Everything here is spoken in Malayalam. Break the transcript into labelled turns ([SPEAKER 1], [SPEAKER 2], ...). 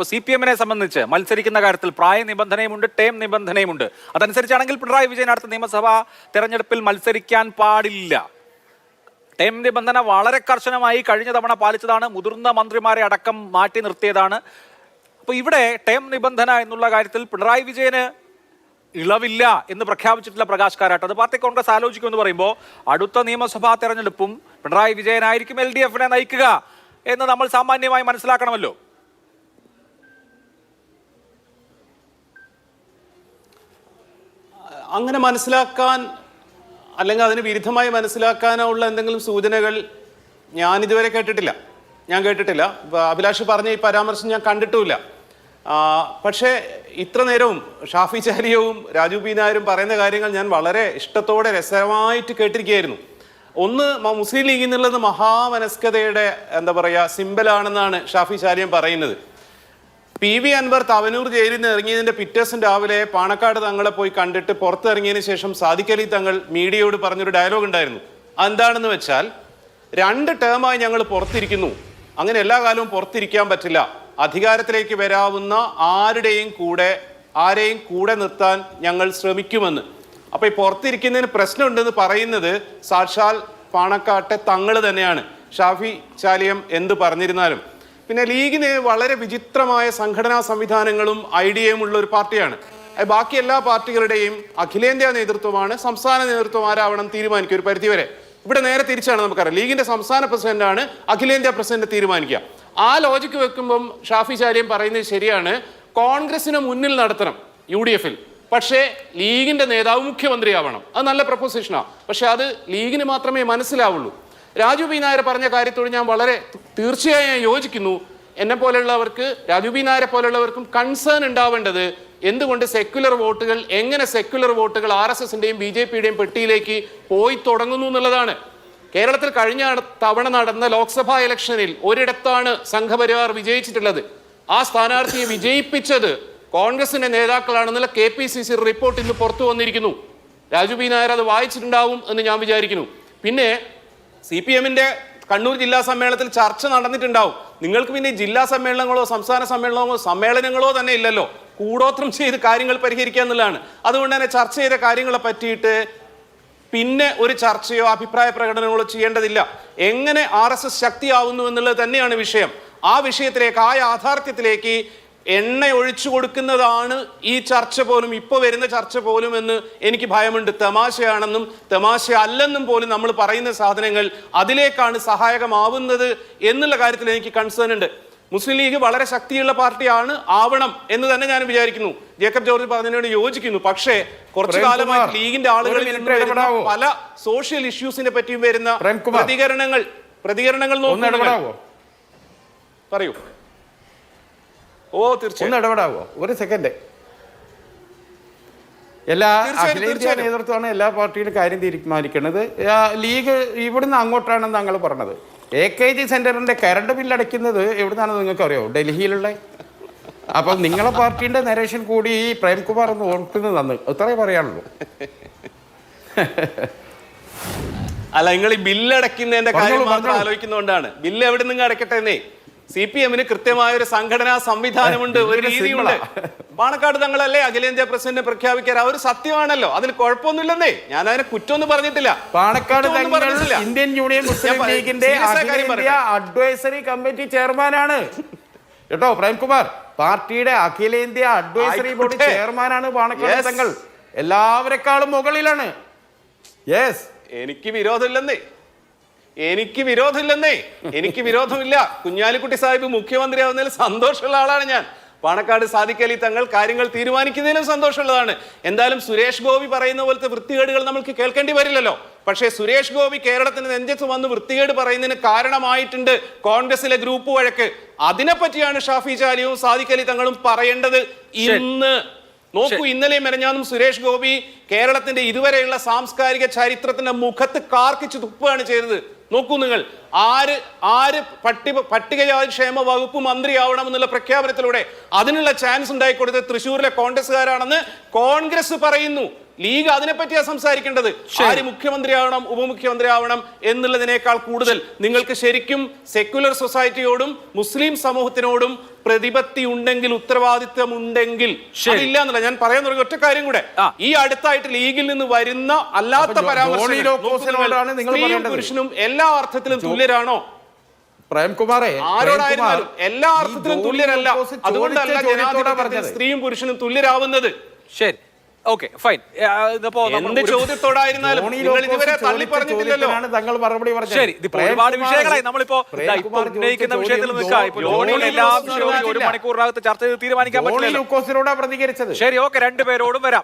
[SPEAKER 1] ഇപ്പൊ സി പി എമ്മിനെ സംബന്ധിച്ച് മത്സരിക്കുന്ന കാര്യത്തിൽ പ്രായ നിബന്ധനയുമുണ്ട് ടേം നിബന്ധനയുമുണ്ട്. അതനുസരിച്ചാണെങ്കിൽ പിണറായി വിജയൻ അടുത്ത നിയമസഭാ തെരഞ്ഞെടുപ്പിൽ മത്സരിക്കാൻ പാടില്ല. ടേം നിബന്ധന വളരെ കർശനമായി കഴിഞ്ഞ തവണ പാലിച്ചതാണ് മുതിർന്ന മന്ത്രിമാരെ അടക്കം മാറ്റി നിർത്തിയതാണ്. അപ്പോൾ ഇവിടെ ടേം നിബന്ധന എന്നുള്ള കാര്യത്തിൽ പിണറായി വിജയന് ഇളവില്ല എന്ന് പ്രഖ്യാപിച്ചിട്ടുള്ള പ്രകാശ് കാരാട്ട് അത് പാർട്ടി കോൺഗ്രസ് ആലോചിക്കുമെന്ന് പറയുമ്പോൾ അടുത്ത നിയമസഭാ തെരഞ്ഞെടുപ്പും പിണറായി വിജയനായിരിക്കും എൽ ഡി എഫിനെ നയിക്കുക എന്ന് നമ്മൾ സാമാന്യമായി മനസ്സിലാക്കണമല്ലോ.
[SPEAKER 2] അങ്ങനെ മനസ്സിലാക്കാൻ അല്ലെങ്കിൽ അതിന് വിരുദ്ധമായി മനസ്സിലാക്കാനോ ഉള്ള എന്തെങ്കിലും സൂചനകൾ ഞാൻ ഇതുവരെ കേട്ടിട്ടില്ല. ഞാൻ കേട്ടിട്ടില്ല. അഭിലാഷ് പറഞ്ഞ ഈ പരാമർശം ഞാൻ കണ്ടിട്ടുമില്ല. പക്ഷേ ഇത്ര നേരവും ഷാഫി ചാരിയവും രാജു പി നായരും പറയുന്ന കാര്യങ്ങൾ ഞാൻ വളരെ ഇഷ്ടത്തോടെ രസമായിട്ട് കേട്ടിരിക്കുകയായിരുന്നു. ഒന്ന് മുസ്ലിം ലീഗിൽ നിന്നുള്ളത് മഹാമനസ്കതയുടെ എന്താ പറയുക സിമ്പലാണെന്നാണ് ഷാഫി ചാരിയൻ പറയുന്നത്. പി വി അൻവർ തവനൂർ ജയിലിൽ നിന്ന് ഇറങ്ങിയതിന്റെ പിറ്റേഴ്സൺ രാവിലെ പാണക്കാട് തങ്ങളെ പോയി കണ്ടിട്ട് പുറത്തിറങ്ങിയതിന് ശേഷം സാധിക്കലി തങ്ങൾ മീഡിയയോട് പറഞ്ഞൊരു ഡയലോഗ് ഉണ്ടായിരുന്നു. എന്താണെന്ന് വെച്ചാൽ രണ്ട് ടേമായി ഞങ്ങൾ പുറത്തിരിക്കുന്നു. അങ്ങനെ എല്ലാ കാലവും പുറത്തിരിക്കാൻ പറ്റില്ല. അധികാരത്തിലേക്ക് വരാവുന്ന ആരുടെയും കൂടെ ആരെയും കൂടെ നിർത്താൻ ഞങ്ങൾ ശ്രമിക്കുമെന്ന്. അപ്പൊ ഈ പുറത്തിരിക്കുന്നതിന് പ്രശ്നമുണ്ടെന്ന് പറയുന്നത് സാക്ഷാൽ പാണക്കാട്ടെ തങ്ങൾ തന്നെയാണ്. ഷാഫി ചാലിയം എന്ത് പറഞ്ഞിരുന്നാലും. പിന്നെ ലീഗിന് വളരെ വിചിത്രമായ സംഘടനാ സംവിധാനങ്ങളും ഐഡിയയും ഉള്ള ഒരു പാർട്ടിയാണ്. ബാക്കി എല്ലാ പാർട്ടികളുടെയും അഖിലേന്ത്യാ നേതൃത്വമാണ് സംസ്ഥാന നേതൃത്വം ആരാവണം തീരുമാനിക്കുക ഒരു പരിധിവരെ. ഇവിടെ നേരെ തിരിച്ചാണ് നമുക്കറിയാം. ലീഗിന്റെ സംസ്ഥാന പ്രസിഡന്റാണ് അഖിലേന്ത്യാ പ്രസിഡന്റ് തീരുമാനിക്കുക. ആ ലോജിക്ക് വെക്കുമ്പം ഷാഫി ചാലിയം പറയുന്നത് ശരിയാണ്. കോൺഗ്രസിന് മുന്നിൽ നടത്തണം യു ഡി എഫിൽ പക്ഷേ ലീഗിന്റെ നേതാവ് മുഖ്യമന്ത്രിയാവണം. അത് നല്ല പ്രപ്പോസിഷനാണ് പക്ഷെ അത് ലീഗിന് മാത്രമേ മനസ്സിലാവുള്ളൂ. രാജു ബി നായർ പറഞ്ഞ കാര്യത്തോട് ഞാൻ വളരെ തീർച്ചയായും ഞാൻ യോജിക്കുന്നു. എന്നെ പോലെയുള്ളവർക്ക് രാജു ബി നായരെ പോലെയുള്ളവർക്കും കൺസേൺ ഉണ്ടാവേണ്ടത് എന്തുകൊണ്ട് സെക്യുലർ വോട്ടുകൾ എങ്ങനെ സെക്യുലർ വോട്ടുകൾ ആർ എസ് എസിന്റെയും ബി ജെ പിയുടെയും പെട്ടിയിലേക്ക് പോയി തുടങ്ങുന്നു എന്നുള്ളതാണ്. കേരളത്തിൽ കഴിഞ്ഞ തവണ നടന്ന ലോക്സഭാ ഇലക്ഷനിൽ ഒരിടത്താണ് സംഘപരിവാർ വിജയിച്ചിട്ടുള്ളത്. ആ സ്ഥാനാർത്ഥിയെ വിജയിപ്പിച്ചത് കോൺഗ്രസിന്റെ നേതാക്കളാണെന്നുള്ള K P C C report ഇന്ന് പുറത്തു വന്നിരിക്കുന്നു. രാജു ബി നായർ അത് വായിച്ചിട്ടുണ്ടാവും എന്ന് ഞാൻ വിചാരിക്കുന്നു. പിന്നെ സി പി എമ്മിന്റെ കണ്ണൂർ ജില്ലാ സമ്മേളനത്തിൽ ചർച്ച നടന്നിട്ടുണ്ടാവും. നിങ്ങൾക്ക് പിന്നെ ജില്ലാ സമ്മേളനങ്ങളോ സംസ്ഥാന സമ്മേളനങ്ങളോ സമ്മേളനങ്ങളോ തന്നെ ഇല്ലല്ലോ. കൂടോത്രം ചെയ്ത് കാര്യങ്ങൾ പരിഹരിക്കുക എന്നുള്ളതാണ്. അതുകൊണ്ട് തന്നെ ചർച്ച ചെയ്ത കാര്യങ്ങളെ പറ്റിയിട്ട് പിന്നെ ഒരു ചർച്ചയോ അഭിപ്രായ പ്രകടനങ്ങളോ ചെയ്യേണ്ടതില്ല. എങ്ങനെ ആർ എസ് എസ് ശക്തിയാവുന്നു എന്നുള്ളത് തന്നെയാണ് വിഷയം. ആ വിഷയത്തിലേക്ക് ആ യാഥാർത്ഥ്യത്തിലേക്ക് എണ്ണ ഒഴിച്ചു കൊടുക്കുന്നതാണ് ഈ ചർച്ച പോലും ഇപ്പോൾ വരുന്ന ചർച്ച പോലും എന്ന് എനിക്ക് ഭയമുണ്ട്. തമാശയാണെന്നും തമാശ അല്ലെന്നും പോലും നമ്മൾ പറയുന്ന സാധനങ്ങൾ അതിലേക്കാണ് സഹായകമാവുന്നത് എന്നുള്ള കാര്യത്തിൽ എനിക്ക് കൺസേൺ ഉണ്ട്. മുസ്ലിം ലീഗ് വളരെ ശക്തിയുള്ള പാർട്ടിയാണ് ആവണം എന്ന് തന്നെ ഞാൻ വിചാരിക്കുന്നു. ജേക്കബ് ജോർജ് പറഞ്ഞതിനോട് യോജിക്കുന്നു. പക്ഷേ കുറച്ചു കാലമായി ലീഗിന്റെ
[SPEAKER 3] ആളുകൾ
[SPEAKER 2] നിന്ന്? പല സോഷ്യൽ ഇഷ്യൂസിനെ പറ്റിയും വരുന്ന പ്രതികരണങ്ങൾ പ്രതികരണങ്ങൾ
[SPEAKER 3] നോക്കുന്നു
[SPEAKER 2] നോക്കൂ പറയൂ. ഓ തീർച്ചയായും.
[SPEAKER 3] ഒന്ന് ഇടപെടാവോ? ഒരു സെക്കൻഡ് എല്ലാ അഖിലേന്ത്യാ നേതൃത്വമാണ് എല്ലാ പാർട്ടിയിലും കാര്യം തീരുമാനിക്കുന്നത്. ലീഗ് ഇവിടുന്ന് അങ്ങോട്ടാണെന്ന് താങ്കൾ പറഞ്ഞത്. എ കെ ജി സെന്ററിന്റെ കറണ്ട് ബില്ല് അടയ്ക്കുന്നത് എവിടുന്നാണ് നിങ്ങൾക്ക് അറിയോ ഡൽഹിയിലുള്ള. അപ്പൊ നിങ്ങളെ പാർട്ടിയുടെ നരേഷൻ കൂടി ഈ പ്രേംകുമാർ ഒന്ന് ഓർക്കുന്നത് നന്ന് ഇത്രേ പറയാനുള്ളൂ.
[SPEAKER 2] അല്ല നിങ്ങൾ ഈ ബില്ല് അടയ്ക്കുന്നതിന്റെ കാര്യം മാത്രം. ആലോചിക്കുന്നതുകൊണ്ടാണ്. ബില്ല് എവിടെ നിങ്ങൾ അടയ്ക്കട്ടെ എന്നേ. സി പി എമ്മിന് കൃത്യമായ ഒരു സംഘടനാ സംവിധാനമുണ്ട് ഒരു രീതിയുണ്ട്. പാണക്കാട് തങ്ങളല്ലേ അഖിലേന്ത്യാ പ്രസിഡന്റ് പ്രഖ്യാപിക്കാൻ ആ ഒരു സത്യമാണല്ലോ. അതിൽ കുഴപ്പമൊന്നുമില്ലെന്നേ. ഞാൻ അതിനെ കുറ്റമൊന്നും പറഞ്ഞിട്ടില്ല.
[SPEAKER 3] പാണക്കാട്
[SPEAKER 2] പറഞ്ഞിട്ടില്ല.
[SPEAKER 3] ഇന്ത്യൻ യൂണിയൻ മുസ്ലിം ലീഗിന്റെ. അഡ്വൈസറി കമ്മിറ്റി ചെയർമാനാണ്. കേട്ടോ പ്രേംകുമാർ. പാർട്ടിയുടെ അഖിലേന്ത്യാ അഡ്വൈസറി ബോർഡ് ചെയർമാനാണ് പാണക്കാട്. തങ്ങൾ. എല്ലാവരെക്കാളും മുകളിലാണ്. യെസ്
[SPEAKER 2] എനിക്ക് വിരോധമില്ലെന്നേ. എനിക്ക് വിരോധമില്ലെന്നേ. എനിക്ക് വിരോധമില്ല. കുഞ്ഞാലിക്കുട്ടി സാഹിബ് മുഖ്യമന്ത്രിയാവുന്നതിൽ സന്തോഷമുള്ള ആളാണ് ഞാൻ. പാണക്കാട് സാധിക്കലി തങ്ങൾ കാര്യങ്ങൾ തീരുമാനിക്കുന്നതിലും സന്തോഷമുള്ളതാണ്. എന്തായാലും സുരേഷ് ഗോപി പറയുന്ന പോലത്തെ വൃത്തികേടുകൾ നമ്മൾക്ക് കേൾക്കേണ്ടി വരില്ലല്ലോ. പക്ഷേ സുരേഷ് ഗോപി കേരളത്തിന് നെഞ്ചത്ത് വന്ന് വൃത്തികേട് പറയുന്നതിന് കാരണമായിട്ടുണ്ട് കോൺഗ്രസിലെ ഗ്രൂപ്പ് വഴക്ക്. അതിനെപ്പറ്റിയാണ് ഷാഫി ചാലിയും സാദിഖ് അലി തങ്ങളും പറയേണ്ടത് ഇന്ന്. നോക്കൂ ഇന്നലെ മെനഞ്ഞാന്നും സുരേഷ് ഗോപി കേരളത്തിന്റെ ഇതുവരെയുള്ള സാംസ്കാരിക ചരിത്രത്തിന്റെ മുഖത്ത് കാർക്കിച്ച് തുപ്പുകയാണ് ചെയ്തത്. നോക്കൂ നിങ്ങൾ ആര് ആര് പട്ടി പട്ടികജാതി ക്ഷേമ വകുപ്പ് മന്ത്രിയാവണമെന്നുള്ള പ്രഖ്യാപനത്തിലൂടെ അതിനുള്ള ചാൻസ് ഉണ്ടായിക്കൊടുത്ത് തൃശ്ശൂരിലെ കോൺഗ്രസ്സുകാരാണെന്ന് കോൺഗ്രസ് പറയുന്നു. ലീഗ് അതിനെപ്പറ്റിയാ സംസാരിക്കേണ്ടത്? ആര് മുഖ്യമന്ത്രിയാവണം ഉപമുഖ്യമന്ത്രിയാവണം എന്നുള്ളതിനേക്കാൾ കൂടുതൽ നിങ്ങൾക്ക് ശരിക്കും സെക്യുലർ സൊസൈറ്റിയോടും മുസ്ലിം സമൂഹത്തിനോടും പ്രതിപത്തി ഉണ്ടെങ്കിൽ ഉത്തരവാദിത്വം ഉണ്ടെങ്കിൽ. ഇല്ല എന്നുള്ള ഞാൻ പറയാൻ തുടങ്ങിയ ഒറ്റ കാര്യം കൂടെ. ഈ അടുത്തായിട്ട് ലീഗിൽ നിന്ന് വരുന്ന അല്ലാത്ത
[SPEAKER 3] പരാമർശം.
[SPEAKER 2] പുരുഷനും എല്ലാ അർത്ഥത്തിലും തുല്യരാണോ?
[SPEAKER 3] പ്രേംകുമാറേ
[SPEAKER 2] ആരോടായിരുന്നാലും എല്ലാ അർത്ഥത്തിലും തുല്യരല്ല. അതുകൊണ്ടല്ല ജനാധിപത്യത്തിൽ സ്ത്രീയും പുരുഷനും തുല്യരാവുന്നത്.
[SPEAKER 1] ശരി. ഓക്കെ ഫൈൻ ഇതിപ്പോ എന്റെ
[SPEAKER 2] എന്ത് ചോദ്യത്തോടായിരുന്നാലും നിങ്ങൾ ഇതുവരെ തള്ളി പറഞ്ഞിട്ടില്ലല്ലോ
[SPEAKER 3] തങ്ങൾ മറുപടി പറഞ്ഞത്.
[SPEAKER 1] ശരി ഇതിപ്പോ ഒരുപാട് വിഷയങ്ങളായി. നമ്മളിപ്പോ ഇപ്പോ ഉന്നയിക്കുന്ന വിഷയത്തിൽ നിൽക്കാം ഇപ്പൊ
[SPEAKER 3] ജോ-
[SPEAKER 1] എല്ലാ വിഷയവും ഒരു മണിക്കൂറിനകത്ത് ചർച്ച ചെയ്ത് തീരുമാനിക്കാൻ പറ്റില്ല
[SPEAKER 3] പ്രതികരിച്ചത്?
[SPEAKER 1] ശരി ഓക്കെ രണ്ടുപേരോടും വരാം.